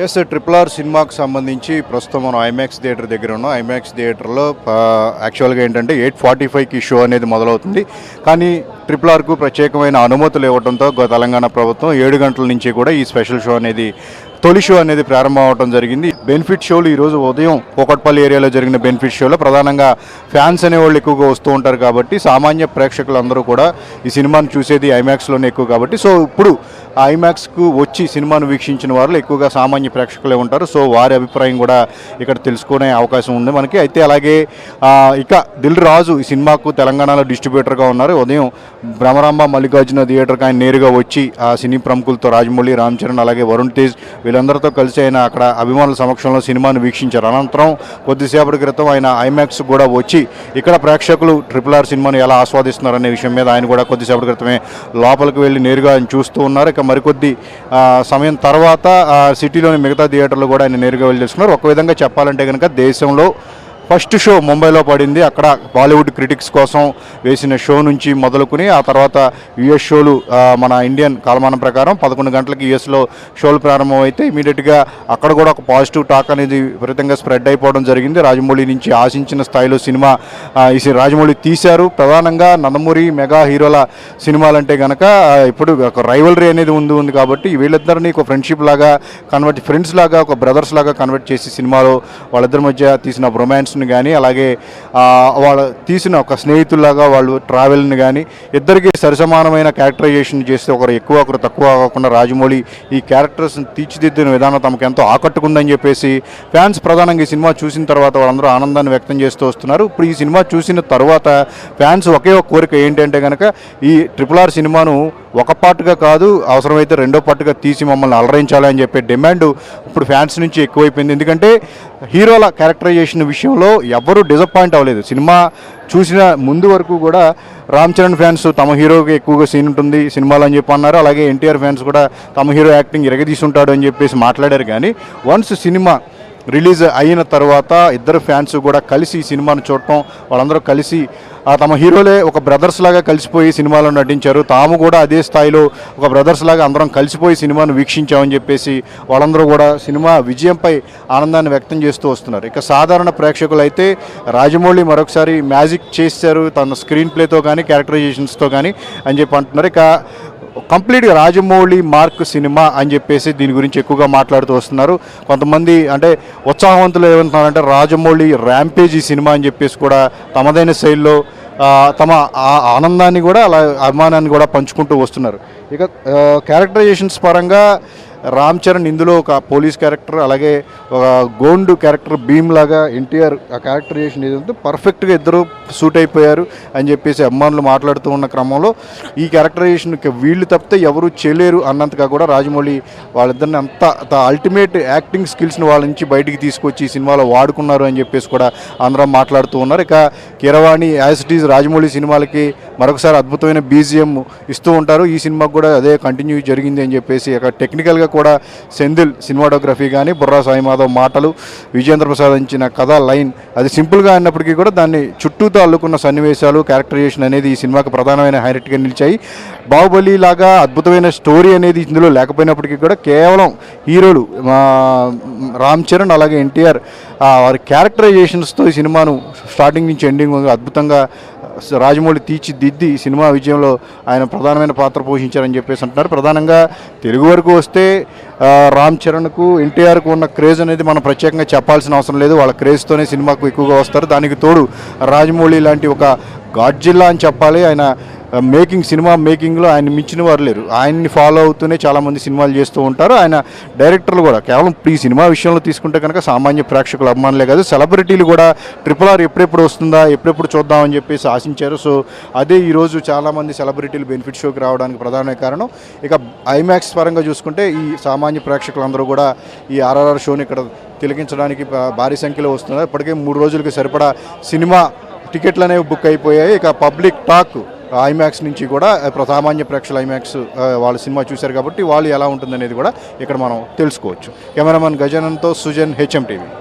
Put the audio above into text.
Yes triple R సినిమాకు సంబంధించి ప్రస్తుతం మనం ఐమాక్స్ థియేటర్ దగ్గర ఉన్నాం. ఐమాక్స్ థియేటర్లో యాక్చువల్గా ఏంటంటే ఎయిట్ ఫార్టీ ఫైవ్కి షో అనేది మొదలవుతుంది. కానీ ట్రిపుల్ ఆర్కు ప్రత్యేకమైన అనుమతులు ఇవ్వడంతో గ- తెలంగాణ ప్రభుత్వం ఏడు గంటల నుంచి కూడా ఈ స్పెషల్ షో అనేది తొలి షో అనేది ప్రారంభం అవడం జరిగింది. బెనిఫిట్ షోలు ఈరోజు ఉదయం కోకట్పల్లి ఏరియాలో జరిగిన బెనిఫిట్ షోలో ప్రధానంగా ఫ్యాన్స్ అనేవాళ్ళు ఎక్కువగా వస్తూ ఉంటారు కాబట్టి సామాన్య ప్రేక్షకులందరూ కూడా ఈ సినిమాను చూసేది ఐమాక్స్లోనే ఎక్కువ కాబట్టి సో ఇప్పుడు ఐమాక్స్కు వచ్చి సినిమాను వీక్షించిన వారు ఎక్కువగా సామాన్య ప్రేక్షకులే ఉంటారు. సో వారి అభిప్రాయం కూడా ఇక్కడ తెలుసుకునే అవకాశం ఉంది మనకి. అయితే అలాగే ఇక దిల్ రాజు ఈ సినిమాకు తెలంగాణలో డిస్ట్రిబ్యూటర్గా ఉన్నారు. ఉదయం భ్రమరాంబ మల్లికార్జున థియేటర్కి ఆయన నేరుగా వచ్చి ఆ సినీ ప్రముఖులతో రాజమౌళి రామ్ చరణ్ అలాగే వరుణ్ తేజ్ వీళ్ళందరితో కలిసి ఆయన అక్కడ అభిమానుల సమక్షంలో సినిమాను వీక్షించారు. అనంతరం కొద్దిసేపటి క్రితం ఆయన ఐమాక్స్ కూడా వచ్చి ఇక్కడ ప్రేక్షకులు ట్రిపుల్ ఆర్ సినిమాను ఎలా ఆస్వాదిస్తున్నారు అనే విషయం మీద ఆయన కూడా కొద్దిసేపటి క్రితమే లోపలికి వెళ్ళి నేరుగా ఆయన చూస్తూ ఉన్నారు. ఇక మరికొద్ది సమయం తర్వాత సిటీలోని మిగతా థియేటర్లు కూడా ఆయన నేరుగా వెళ్ళి తెలుసుకున్నారు ఒక విధంగా చెప్పాలంటే కనుక దేశంలో ఫస్ట్ షో ముంబైలో పడింది. అక్కడ బాలీవుడ్ క్రిటిక్స్ కోసం వేసిన షో నుంచి మొదలుకుని ఆ తర్వాత యుఎస్ షోలు మన ఇండియన్ కాలమానం ప్రకారం పదకొండు గంటలకి యుఎస్లో షోలు ప్రారంభమైతే ఇమీడియట్గా అక్కడ కూడా ఒక పాజిటివ్ టాక్ అనేది విపరీతంగా స్ప్రెడ్ అయిపోవడం జరిగింది. రాజమౌళి నుంచి ఆశించిన స్థాయిలో సినిమా ఈ సి- రాజమౌళి తీశారు. ప్రధానంగా నందమూరి మెగా హీరోల సినిమాలంటే కనుక ఇప్పుడు ఒక రైవలరీ అనేది ఉంది ఉంది కాబట్టి వీళ్ళిద్దరిని ఒక ఫ్రెండ్షిప్ లాగా కన్వర్ట్ ఫ్రెండ్స్ లాగా ఒక బ్రదర్స్ లాగా కన్వర్ట్ చేసి సినిమాలో వాళ్ళిద్దరి మధ్య తీసిన రొమాన్స్ రొమాన్స్ని కానీ అలాగే వాళ్ళు వాళ్ళ తీసిన ఒక స్నేహితుల్లాగా వాళ్ళు ట్రావెల్ని కానీ ఇద్దరికి సరిసమానమైన క్యారెక్టరైజేషన్ చేస్తే ఒకరు ఎక్కువ ఒకరు తక్కువ కాకుండా రాజమౌళి ఈ క్యారెక్టర్స్ని తీర్చిదిద్దిన విధానం తమకు ఎంతో ఆకట్టుకుందని చెప్పేసి ఫ్యాన్స్ ప్రధానంగా ఈ సినిమా చూసిన తర్వాత వాళ్ళందరూ ఆనందాన్ని వ్యక్తం చేస్తూ వస్తున్నారు. ఇప్పుడు ఈ సినిమా చూసిన తర్వాత ఫ్యాన్స్ ఒకే ఒక కోరిక ఏంటంటే కనుక ఈ ట్రిపుల్ ఆర్ సినిమాను ఒక పార్ట్గా కాదు అవసరమైతే రెండో పార్ట్గా తీసి మమ్మల్ని అలరించాలి అని చెప్పే డిమాండ్ ఇప్పుడు ఫ్యాన్స్ నుంచి ఎక్కువైపోయింది. ఎందుకంటే హీరోల క్యారెక్టరైజేషన్ విషయంలో ఎవ్వరూ డిసప్పాయింట్ అవ్వలేదు. సినిమా చూసిన ముందు వరకు కూడా రామ్ చరణ్ ఫ్యాన్స్ తమ హీరోకి ఎక్కువగా సీన్ ఉంటుంది సినిమాలు అని చెప్పి అన్నారు. అలాగే ఎన్టీఆర్ ఫ్యాన్స్ కూడా తమ హీరో యాక్టింగ్ ఎరగదీసుంటాడు అని చెప్పేసి మాట్లాడారు. కానీ వన్స్ సినిమా రిలీజ్ అయిన తర్వాత ఇద్దరు ఫ్యాన్స్ కూడా కలిసి ఈ సినిమాను చూడటం వాళ్ళందరూ కలిసి ఆ తమ హీరోలే ఒక బ్రదర్స్ లాగా కలిసిపోయి సినిమాలో నటించారు. తాము కూడా అదే స్థాయిలో ఒక బ్రదర్స్ లాగా అందరం కలిసిపోయి సినిమాను వీక్షించామని చెప్పేసి వాళ్ళందరూ కూడా సినిమా విజయంపై ఆనందాన్ని వ్యక్తం చేస్తూ వస్తున్నారు. ఇక సాధారణ ప్రేక్షకులైతే రాజమౌళి మరొకసారి మ్యాజిక్ చేశారు. తన స్క్రీన్ ప్లేతో కానీ క్యారెక్టరైజేషన్స్తో కానీ అని చెప్పి అంటున్నారు. ఇక కంప్లీట్గా రాజమౌళి మార్క్ సినిమా అని చెప్పేసి దీని గురించి ఎక్కువగా మాట్లాడుతూ వస్తున్నారు. కొంతమంది అంటే ఉత్సాహవంతులు ఏమంటున్నారంటే రాజమౌళి ర్యాంపేజ్ ఈ సినిమా అని చెప్పేసి కూడా తమదైన శైలిలో తమ ఆ- ఆనందాన్ని కూడా అలా అభిమానాన్ని కూడా పంచుకుంటూ వస్తున్నారు. ఇక క్యారెక్టరైజేషన్స్ పరంగా రామ్ చరణ్ ఇందులో ఒక పోలీస్ క్యారెక్టర్ అలాగే ఒక గోండు క్యారెక్టర్ భీమ్ లాగా ఎన్టీఆర్ ఆ క్యారెక్టరైజేషన్ ఏదంటే పర్ఫెక్ట్గా ఇద్దరు సూట్ అయిపోయారు అని చెప్పేసి అభిమానులు మాట్లాడుతూ ఉన్న క్రమంలో ఈ క్యారెక్టరైజేషన్ వీళ్ళు తప్పితే ఎవరు చేయలేరు అన్నంతగా కూడా రాజమౌళి వాళ్ళిద్దరిని అంత అల్టిమేట్ యాక్టింగ్ స్కిల్స్ని వాళ్ళ నుంచి బయటికి తీసుకొచ్చి ఈ సినిమాలో వాడుకున్నారు అని చెప్పేసి కూడా అందరం మాట్లాడుతూ ఉన్నారు. ఇక Keeravani as it is Rajamouli సినిమాలకి మరొకసారి అద్భుతమైన బీజిఎం ఇస్తూ ఉంటారు. ఈ సినిమాకు కూడా అదే కంటిన్యూ జరిగింది అని చెప్పేసి అక్కడ టెక్నికల్గా కూడా సెందిల్ సినిమాటోగ్రఫీ కానీ బుర్రా సాయి మాధవ్ మాటలు విజేంద్ర ప్రసాద్ ఇచ్చిన కథ లైన్ అది సింపుల్గా అయినప్పటికీ కూడా దాన్ని చుట్టూతో అల్లుకున్న సన్నివేశాలు క్యారెక్టరైజేషన్ అనేది ఈ సినిమాకు ప్రధానమైన హైలైట్గా నిలిచాయి. బాహుబలి లాగా అద్భుతమైన స్టోరీ అనేది ఇందులో లేకపోయినప్పటికీ కూడా కేవలం హీరోలు మా రామ్ చరణ్ అలాగే ఎన్టీఆర్ వారి క్యారెక్టరైజేషన్స్తో ఈ సినిమాను స్టార్టింగ్ నుంచి ఎండింగ్ అద్భుతంగా రాజమౌళి తీర్చిదిద్ది ఈ సినిమా విజయంలో ఆయన ప్రధానమైన పాత్ర పోషించారని చెప్పేసి అంటున్నారు. ప్రధానంగా తెలుగు వరకు వస్తే రామ్ చరణ్కు ఎన్టీఆర్కు ఉన్న క్రేజ్ అనేది మనం ప్రత్యేకంగా చెప్పాల్సిన అవసరం లేదు. వాళ్ళ క్రేజ్తోనే సినిమాకు ఎక్కువగా వస్తారు. దానికి తోడు రాజమౌళి లాంటి ఒక గాడ్జిల్లా అని చెప్పాలి. ఆయన మేకింగ్ సినిమా మేకింగ్లో ఆయన మించిన వారు లేరు. ఆయన్ని ఫాలో అవుతూనే చాలామంది సినిమాలు చేస్తూ ఉంటారు. ఆయన డైరెక్టర్లు కూడా. కేవలం ఈ సినిమా విషయంలో తీసుకుంటే కనుక సామాన్య ప్రేక్షకుల అభిమానులే కాదు సెలబ్రిటీలు కూడా ట్రిపుల్ ఆర్ ఎప్పుడెప్పుడు వస్తుందా ఎప్పుడెప్పుడు చూద్దామని చెప్పేసి ఆశించారు. సో అదే ఈరోజు చాలామంది సెలబ్రిటీలు బెనిఫిట్ షోకి రావడానికి ప్రధాన కారణం. ఇక ఐమాక్స్ పరంగా చూసుకుంటే ఈ సామాన్య ప్రేక్షకులందరూ కూడా ఈ ఆర్ఆర్ఆర్ షోని ఇక్కడ తిలకించడానికి భారీ సంఖ్యలో వస్తున్నారు. ఇప్పటికే మూడు రోజులకి సరిపడా సినిమా టికెట్లు అనేవి బుక్ అయిపోయాయి. ఇక పబ్లిక్ టాక్ ఐమాక్స్ నుంచి కూడా ఆ, సామాన్య ప్రేక్షకులు ఐమాక్స్ వాళ్ళ సినిమా చూశారు కాబట్టి వాళ్ళు ఎలా ఉంటుందనేది కూడా ఇక్కడ మనం తెలుసుకోవచ్చు. కెమెరామెన్ గజానంతో సుజన్ హెచ్ఎం టీవీ